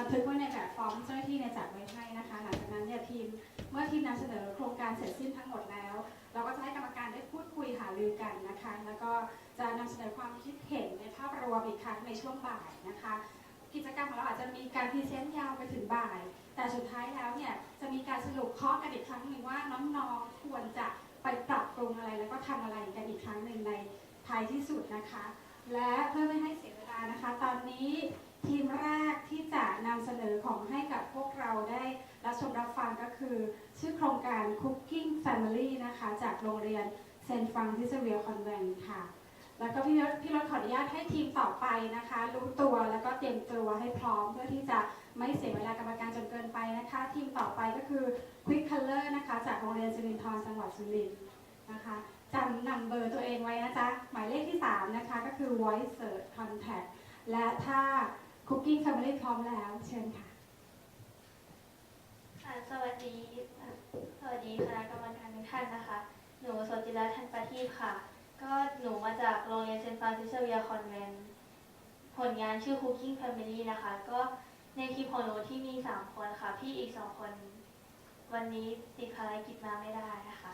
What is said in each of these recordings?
บันทึกไว้ในแบบฟอร์มเจ้าหน้าที่เนี่ยจัดไว้ให้นะคะ หลังจากนั้นเนี่ยทีมเมื่อทีมนำเสนอโครงการเสร็จสิ้นทั้งหมดแล้ว เราก็จะให้กรรมการได้พูดคุยหารือกันนะคะ แล้วก็จะนำเสนอความคิดเห็นในภาพรวมอีกครั้งในช่วงบ่ายนะคะ กิจกรรมของเราอาจจะมีการพรีเซนต์ยาวไปถึงบ่าย แต่สุดท้ายแล้วเนี่ยจะมีการสรุปข้อกันอีกครั้งหนึ่งว่าน้องๆควรจะไปปรับปรุงอะไรแล้วก็ทำอะไรกันอีกครั้งหนึ่งในท้ายที่สุดนะคะ และเพื่อไม่ให้เสียเวลานะคะ ตอนนี้ ทีมแรกที่จะนำเสนอของให้กับพวกเราได้รับชมรับฟังก็คือ ชื่อโครงการ Cooking Family นะคะ จากโรงเรียนเซนฟังซิสเวียคอนแวนค่ะ แล้วก็พี่รถพี่รถขออนุญาตให้ทีมต่อไปนะคะ รู้ตัวแล้วก็เตรียมตัวให้พร้อมเพื่อที่จะไม่เสียเวลากรรมการจนเกินไปนะคะ ทีมต่อไปก็คือ Quick Color นะคะ จากโรงเรียนสิรินทรจังหวัดสุรินทร์นะคะจำนำเบอร์ตัวเองไว้นะจ๊ะ หมายเลขที่ 3 นะคะ ก็คือ Voice Search Contact และถ้า Cooking Family พร้อมแล้ว เชิญค่ะค่ะ สวัสดี สวัสดีคณะกรรมการทุกท่านนะคะ หนูโสจิรัตน์ทันประทีปค่ะ ก็หนูมาจากโรงเรียนเซนต์ฟรานซิสเวียคอนแวนต์ผลงานชื่อ Cooking Family นะคะ ก็ในทีมของหนูที่มี 3 คนค่ะ พี่อีก 2 คน วันนี้ติดภารกิจมาไม่ได้นะคะ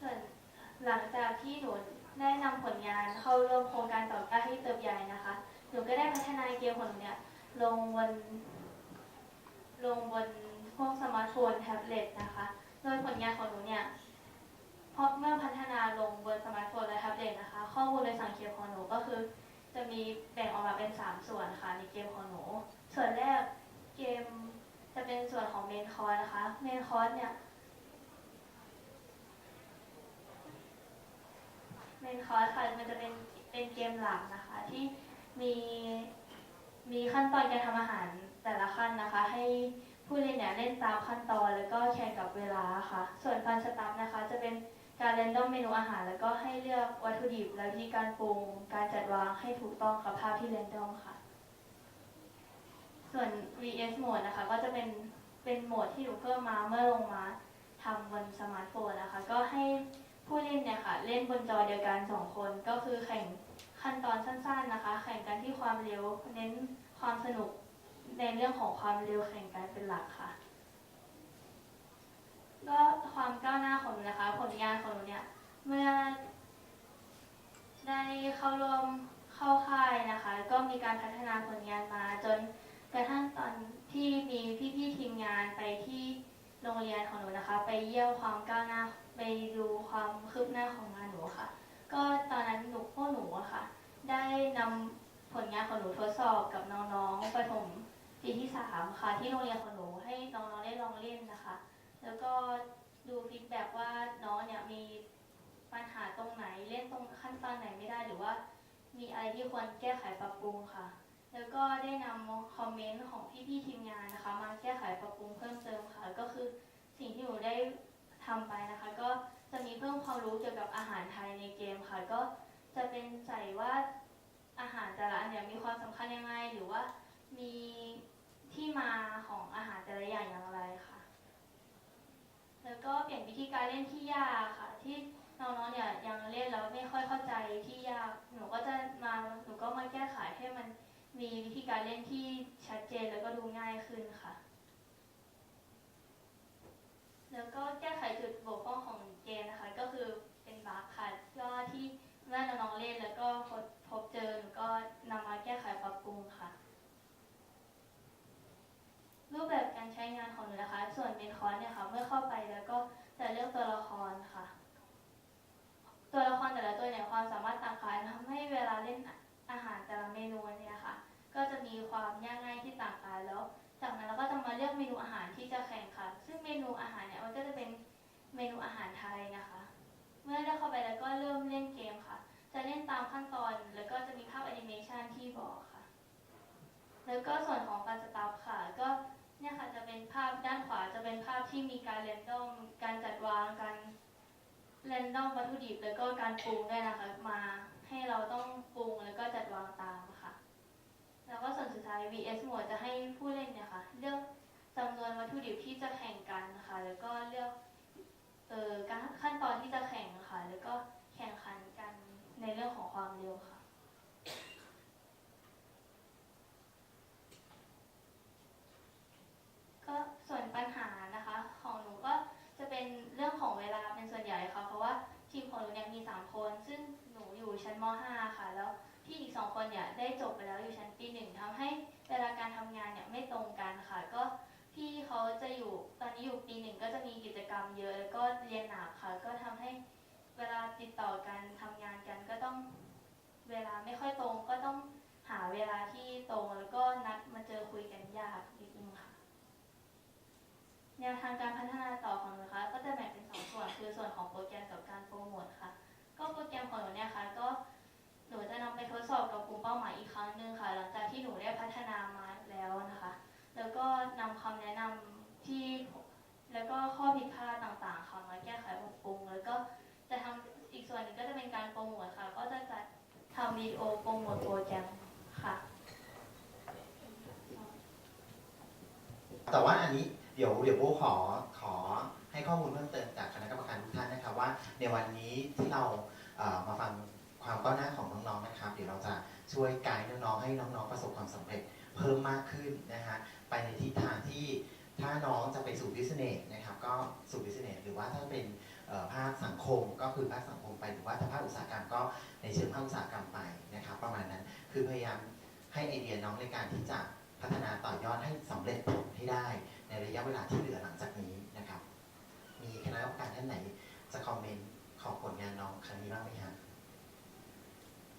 ส่วนหลังจากที่หนูได้นำผลงานเข้าร่วมโครงการต่อยอดให้เติบใหญ่นะคะ หนูก็ได้พัฒนาเกมของหนูเนี่ย ลงบน ลงบนพวกสมาร์ทโฟนแท็บเล็ตนะคะ โดยผลงานของหนูเนี่ยพราะเมื่อพัฒนาลงบนสมาร์ทโฟนและแท็บเล็ตนะคะ ข้อมูลในสังเกตของหนูก็คือ จะมีแบ่งออกมาเป็น 3 ส่วนค่ะในเกมของหนู ส่วนแรกเกมจะเป็นส่วนของเมนคอร์นะคะ เมนคอร์เนี่ยเมนคอร์สค่ะมันจะเป็นเป็นเกมหลักนะคะที่ มีมีขั้นตอนการทำอาหารแต่ละขั้นนะคะ ให้ผู้เล่นเนี่ยเล่นตามขั้นตอนแล้วก็แข่งกับเวลาค่ะ ส่วนฟันสตัฟนะคะ จะเป็นการเรนดอมเมนูอาหาร แล้วก็ให้เลือกวัตถุดิบและวิธีการปรุง การจัดวางให้ถูกต้องกับภาพที่เรนดอมค่ะ ส่วน VS Mode นะคะ ก็จะเป็นเป็นโหมดที่หนูเพิ่มมาเมื่อลงมาทำบนสมาร์ทโฟนนะคะ ก็ให้ผู้เล่นเนี่ยค่ะ เล่นบนจอเดียวกันสองคนก็คือแข่ง ขั้นตอนสั้นๆนะคะ แข่งกันที่ความเร็ว เน้นความสนุกในเรื่องของความเร็วแข่งกันเป็นหลักค่ะ ก็ความก้าวหน้าของหนูนะคะ ผลงานของหนูเนี่ย เมื่อได้เข้าร่วมเข้าค่ายนะคะ ก็มีการพัฒนาผลงานมาจนกระทั่งตอนที่มีพี่ๆทีมงานไปที่โรงเรียนของหนูนะคะ ไปเยี่ยมความก้าวหน้าไปดูความคืบหน้าของงานหนูค่ะ ก็ตอนนั้นหนูพวกหนูอะค่ะ ได้นำผลงานของหนูทดสอบกับน้องๆประถมปีที่สามค่ะ ที่โรงเรียนของหนูให้น้องๆได้ลองเล่นนะคะ แล้วก็ดูฟีดแบ็กว่าน้องเนี่ยมีปัญหาตรงไหนเล่นตรงขั้นตอนไหนไม่ได้หรือว่า มีอะไรที่ควรแก้ไขปรับปรุงค่ะ แล้วก็ได้นำคอมเมนต์ของพี่ๆทีมงานนะคะ มาแก้ไขปรับปรุงเพิ่มเติมค่ะ ก็คือสิ่งที่หนูได้ทำไป เกี่ยวกับอาหารไทยในเกมค่ะ ก็จะเป็นใส่ว่าอาหารแต่ละอันเนี่ยมีความสำคัญยังไง หรือว่ามีที่มาของอาหารแต่ละอย่างอย่างไรค่ะ แล้วก็เปลี่ยนวิธีการเล่นที่ยากค่ะ ที่น้องๆเนี่ยยังเล่นแล้วไม่ค่อยเข้าใจที่ยากหนูก็จะมาหนูก็มาแก้ไขให้มันมีวิธีการเล่นที่ชัดเจนแล้วก็ดูง่ายขึ้นค่ะ อาหารไทยนะคะ เมื่อได้เข้าไปแล้วก็เริ่มเล่นเกมค่ะ จะเล่นตามขั้นตอนแล้วก็จะมีภาพแอนิเมชันที่บอกค่ะ แล้วก็ส่วนของการสตาฟค่ะ ก็เนี่ยค่ะจะเป็นภาพด้านขวาจะเป็นภาพที่มีการเรนดอมการจัดวางการเรนดอมวัตถุดิบแล้วก็การปรุงด้วยนะคะ มาให้เราต้องปรุงแล้วก็จัดวางตามค่ะ แล้วก็ส่วนสุดท้าย VS Mode จะให้ผู้เล่นเนี่ยค่ะเลือกจำนวนวัตถุดิบที่จะแข่งกันนะคะ แล้วก็เลือก เอ่อการขั้นตอนที่จะแข่งค่ะ แล้วก็แข่งขันกันในเรื่องของความเร็วค่ะ ก็ส่วนปัญหานะคะ ของหนูก็จะเป็นเรื่องของเวลาเป็นส่วนใหญ่ค่ะ เพราะว่าทีมของหนูเนี่ยมีสามคน ซึ่งหนูอยู่ชั้นม .5 ค่ะ แล้วพี่อีกสองคนเนี่ยได้จบไปแล้วอยู่ชั้นปีหนึ่งทำให้เวลาการทำงานเนี่ยไม่ตรงกันค่ะ ก็พี่เขาจะอยู่ตอนนี้อยู่ปีหนึ่งก็จะมีกิจกรรมเยอะ เรียนหนักค่ะ ก็ทำให้เวลาติดต่อกันทำงานกันก็ต้องเวลาไม่ค่อยตรงก็ต้องหาเวลาที่ตรงแล้วก็นัดมาเจอคุยกันยากนิดนึงค่ะแนวทางการพัฒนาต่อของหนูคะก็จะแบ่งเป็นสองส่วนคือส่วนของโปรแกรมกับการโปรโมทค่ะ ก็โปรแกรมของหนูเนี่ยค่ะก็หนูจะนำไปทดสอบกับกลุ่มเป้าหมายอีกครั้งหนึ่งค่ะ หลังจากที่หนูได้พัฒนามาแล้วนะคะ แล้วก็นำคำแนะนำที่แล้วก็ข้อผิดพลาดต่างๆค่ะมาแก้ไขปรับปรุง แล้วก็จะทำอีกส่วนหนึ่งก็จะเป็นการโปรโมทค่ะ ก็จะจัดทำวิดีโอโปรโมทโปรแกรมค่ะ แต่ว่าอันนี้เดี๋ยวเดี๋ยวโบขอขอให้ข้อมูลเพิ่มเติมจากคณะกรรมการทุกท่านนะครับว่าในวันนี้ที่เราเอ่อมาฟังความก้าวหน้าของน้องๆนะครับ เดี๋ยวเราจะช่วยไกด์น้องๆให้น้องๆประสบความสำเร็จเพิ่มมากขึ้นนะฮะไปในทิศทางที่ถ้าน้องจะไปสู่บิสเนสนะครับก็สู่บิสเนสหรือว่าถ้าเป็นเอ่อภาคสังคมก็คือภาคสังคมไปหรือว่าถ้าภาคอุตสาหกรรมก็ในเชิงภาคอุตสาหกรรมไปนะครับ ประมาณนั้นคือพยายามให้ไอเดียน้องในการที่จะ พัฒนาต่อยอดให้สำเร็จผลให้ได้ ในระยะเวลาที่เหลือหลังจากนี้นะครับ มีคณะกรรมการท่านไหน จะคอมเมนต์ขอผลงานน้องครั้งนี้บ้างไหมครับ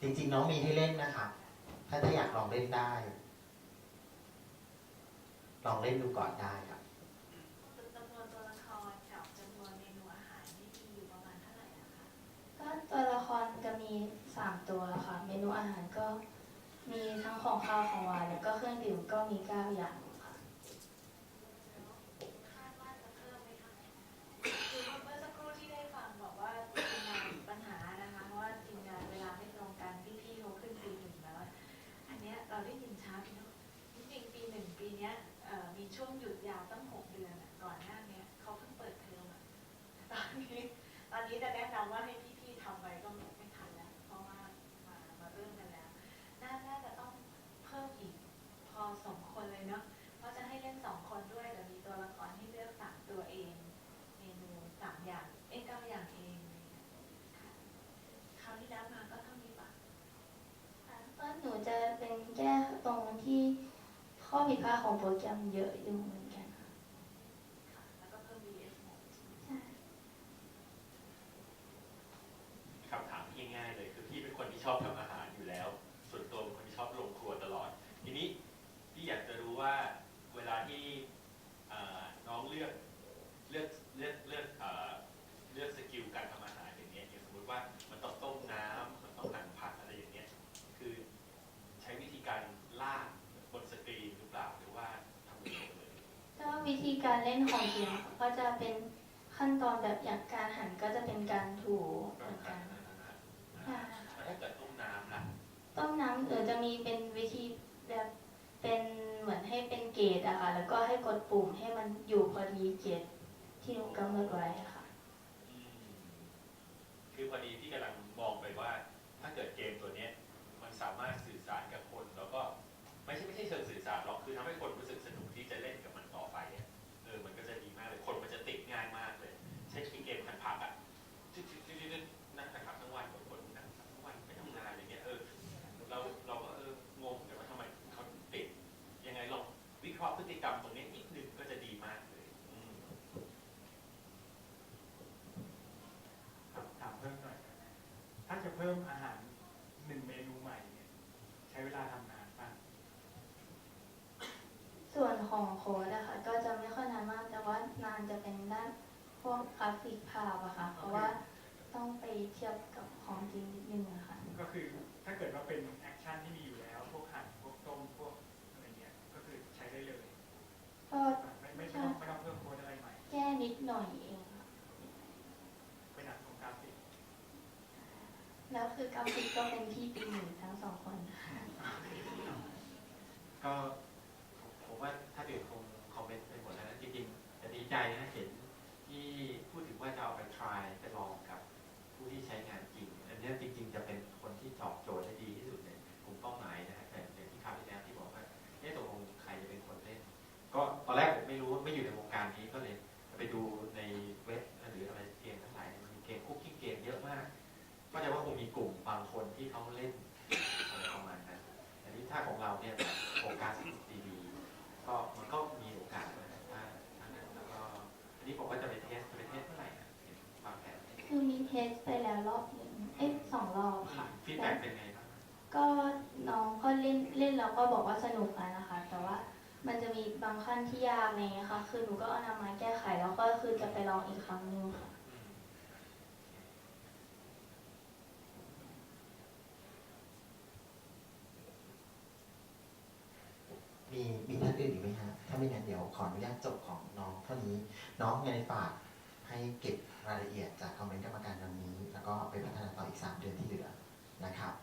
จริงๆ น้องมีให้เล่นนะครับถ้าถ้าอยากลองเล่นได้ ลองเล่นดูก่อนได้ครับจำนวนตัวละครกับจำนวนเมนูอาหารนี่มีอยู่ประมาณเท่าไหร่นะคะก็ตัวละครจะมี3ตัวค่ะ เมนูอาหารก็ มีทั้งของข้าวของหวานแล้วก็เครื่องดื่มก็มี9อย่างค่ะ คาดว่าจะเพิ่มไหมคะคือเมื่อสักครู่ที่ได้ฟังบอกว่าทีมงานปัญหานะคะเพราะว่าทีมงานเวลาไม่ตรงกันพี่ๆเขาขึ้นปีหนึ่งแล้วอะอันเนี้ยเราได้ยินช้าไปเนาะจริงๆปีหนึ่งปีเนี้ยเอ่อมีช่วงหยุดยาวตั้งหกเดือนอะก่อนหน้าเนี้ยเขาเพิ่งเปิดเทอมอะตอนนี้ตอนนี้จะแนะนำว่าให้พี่ๆทำไปก็ไม่ทันแล้ว เพราะว่ามามาเริ่มกันแล้ว น่าน่าจะต้องเพิ่มอีกพอสมควรเลยเนาะ เพราะจะให้เล่นสองคนด้วยแต่มีตัวละครให้เลือกสามตัวเอง เมนูสามอย่าง เอ้ยเก้าอย่างเองอะไรเงี้ยค่ะคราวที่แล้วมาก็เท่านี้ปะ ก็หนูจะเป็นแก้ตรงที่ ข้อผิดพลา ล่นของจริงก็จะเป็นขั้นตอนแบบอย่างการหั่นก็จะเป็นการถูเหมือนกันถ้าเกิดต้มน้ำล่ะต้มน้ำเออจะมีเป็นวิธีแบบเป็นเหมือนให้เป็นเกรดอะค่ะ แล้วก็ให้กดปุ่มให้มันอยู่พอดีเกรดที่หนูกำหนดไว้ค่ะ คือพอดีพี่กำลัง พิ่มอาหารหนึ่งเมนูใหม่เนี่ยใช้เวลาทำนานป่ะส่วนของโค้ดอะค่ะก็จะไม่ค่อยนานมาก แต่ว่านานจะเป็นด้านพวกกราฟิกภาพอะค่ะ เพราะว่าต้องไปเทียบกับของจริงนิดนึงอะค่ะ ก็คือถ้าเกิดว่าเป็นแอคชั่นที่มีอยู่แล้ว พวกหั่นพวกต้มพวกอะไรเงี้ยก็คือใช้ได้เลยก็ไม่ไม่ไม่ต้องไม่ต้องเพิ่มโค้ดอะไรใหม่ แก้นิดหน่อยเองค่ะ เป็นหนักของกราฟิก แล้ว คือกราฟิกก็เป็นพี่ปีหนึ่งทั้งสองคนค่ะก็ สไปแล้วรอบหนึ่งเอ๊ะสองรอบค่ะ ฟีดแบ็กเป็นไงบ้างก็น้องก็เล่นเล่นแล้วก็บอกว่าสนุกอะนะคะ แต่ว่ามันจะมีบางขั้นที่ยากอะไรเงี้ยค่ะ คือหนูก็เอานำมาแก้ไขแล้วก็คือจะไปลองอีกครั้งหนึงค่ะมีมีท่านอื่นอีกไหมฮะ ถ้าไม่งั้นเดี๋ยวขออนุญาตจบของน้องเท่านี้ น้องยังไงฝากให้เก็บ รายละเอียดจากคอมเมนต์กรรมการวันนี้ แล้วก็ไปพัฒนาต่ออีก 3 เดือนที่เหลือนะครับ